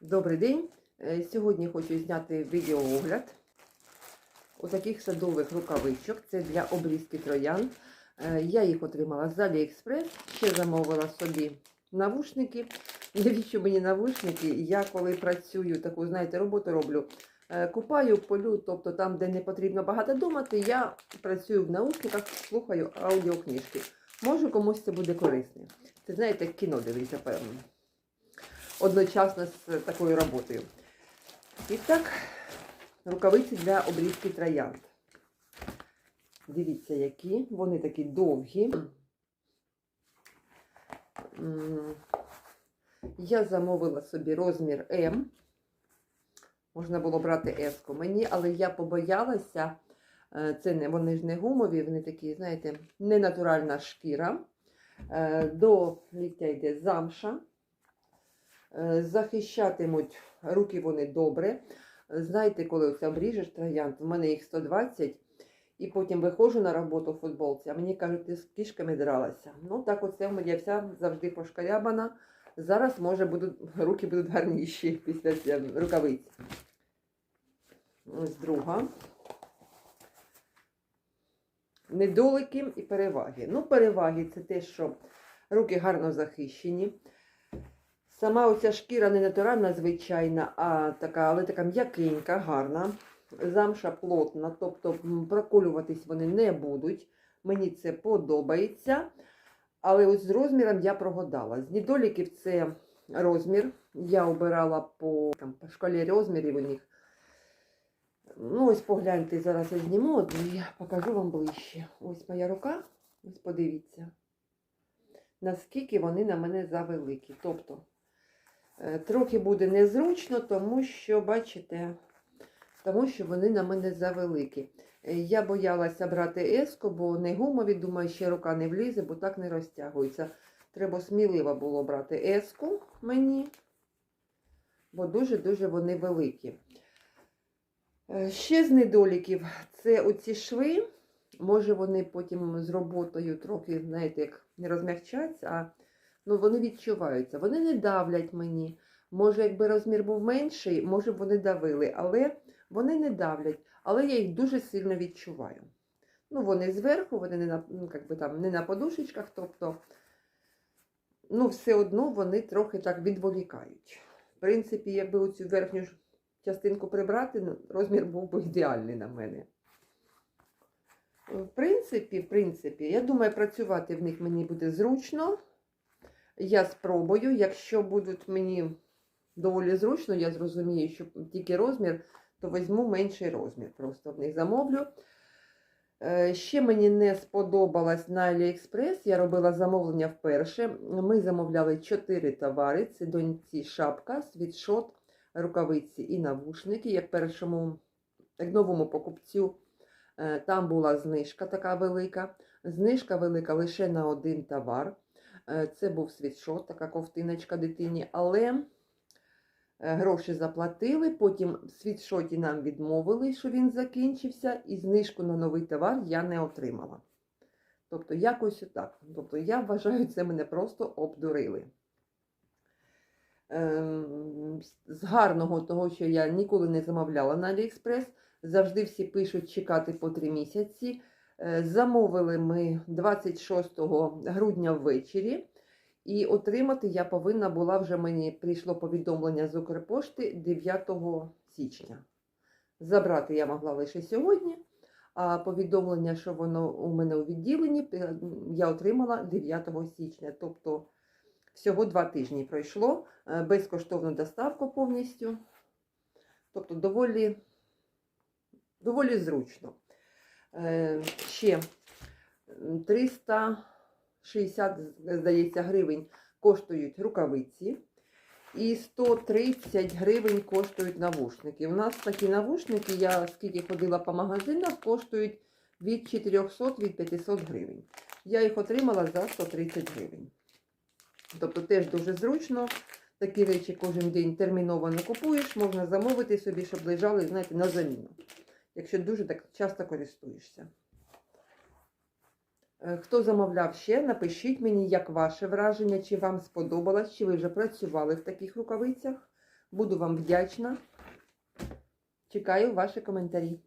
Добрий день! Е, Сьогодні хочу зняти відеоогляд отаких садових рукавичок. Це для обрізки троян. Е, Я їх отримала з Аліекспрес, ще замовила собі навушники. Навіщо мені навушники? Я коли працюю, таку, знаєте, роботу роблю, е, купаю, полю, тобто там, де не потрібно багато думати, я працюю в наушниках, слухаю аудіокнижки. Може комусь це буде корисне. Це знаєте, кіно дивиться, певно одночасно з такою роботою. І так, рукавиці для обрізки троянд. Дивіться, які. Вони такі довгі. Я замовила собі розмір М. Можна було брати S мені, але я побоялася. е, Це не вони ж не гумові, вони такі, знаєте, ненатуральна шкіра. Е, До ліктя йде замша. Е, захищатимуть руки вони добре. Знаєте, коли оце обріжеш троянд, в мене їх 120, і потім виходжу на роботу в футболці, а мені кажуть, ти з кішками дралася. Ну так оце в мене вся завжди пошкарябана. Зараз, може, будуть, руки будуть гарніші після рукавиць. Ось друга. Недоліки і переваги. Ну, переваги це те, що руки гарно захищені. Сама оця шкіра не натуральна, звичайна, а така, але така м'якенька, гарна. Замша плотна, тобто проколюватись вони не будуть. Мені це подобається. Але ось з розміром я прогадала. З недоліків це розмір. Я обирала по, там, по шкалі розмірів у них. Ну, ось погляньте, зараз я зніму і покажу вам ближче. Ось моя рука. Ось подивіться. Наскільки вони на мене завеликі. Тобто, Трохи буде незручно, тому що, бачите, тому що вони на мене завеликі. Е, Я боялася брати еску, бо не гумові, думаю, ще рука не влізе, бо так не розтягується. Треба сміливо було брати еску мені, бо дуже-дуже вони великі. Е, Ще з недоліків це оці шви. Може, вони потім з роботою трохи, знаєте, як не розмягчаться, а ну, вони відчуваються. Вони не давлять мені. Може, якби розмір був менший, може б вони давили, але вони не давлять, але я їх дуже сильно відчуваю. Ну, вони зверху, вони не на, ну, би там, не на подушечках, тобто, ну, все одно вони трохи так відволікають. В принципі, якби оцю верхню частинку прибрати, ну, розмір був би ідеальний на мене. В принципі, в принципі, я думаю, працювати в них мені буде зручно. Я спробую, якщо будуть мені доволі зручно, я зрозумію, що тільки розмір, то візьму менший розмір. Просто в них замовлю. Е, Ще мені не сподобалось на AliExpress, я робила замовлення вперше. Ми замовляли 4 товари: це доньці шапка, світшот, рукавиці і навушники. Як першому, як новому покупцю, е, там була знижка така велика. Знижка велика лише на один товар. Е, Це був світшот, така ковтиночка дитині, але е, гроші заплатили. Потім в світшоті нам відмовили, що він закінчився, і знижку на новий товар я не отримала. Тобто, якось отак. Тобто, я вважаю, це мене просто обдурили. Ем, З гарного того, що я ніколи не замовляла на AliExpress, завжди всі пишуть чекати по 3 місяці. Е, Замовили ми 26 грудня ввечері, і отримати я повинна була вже мені прийшло повідомлення з Укрпошти 9 січня. Забрати я могла лише сьогодні, а повідомлення, що воно у мене у відділенні, я отримала 9 січня. Тобто всього два тижні пройшло, е, безкоштовну доставку повністю. Тобто доволі, доволі зручно. Е, ще 360, здається, гривень коштують рукавиці. І 130 гривень коштують навушники. У нас такі навушники, я скільки ходила по магазинах, коштують від 400 від 500 гривень. Я їх отримала за 130 гривень. Тобто теж дуже зручно. Такі речі кожен день терміново не купуєш, можна замовити собі, щоб лежали, знаєте, на заміну якщо дуже так часто користуєшся. Е, Хто замовляв ще, напишіть мені, як ваше враження, чи вам сподобалось, чи ви вже працювали в таких рукавицях. Буду вам вдячна. Чекаю ваші коментарі.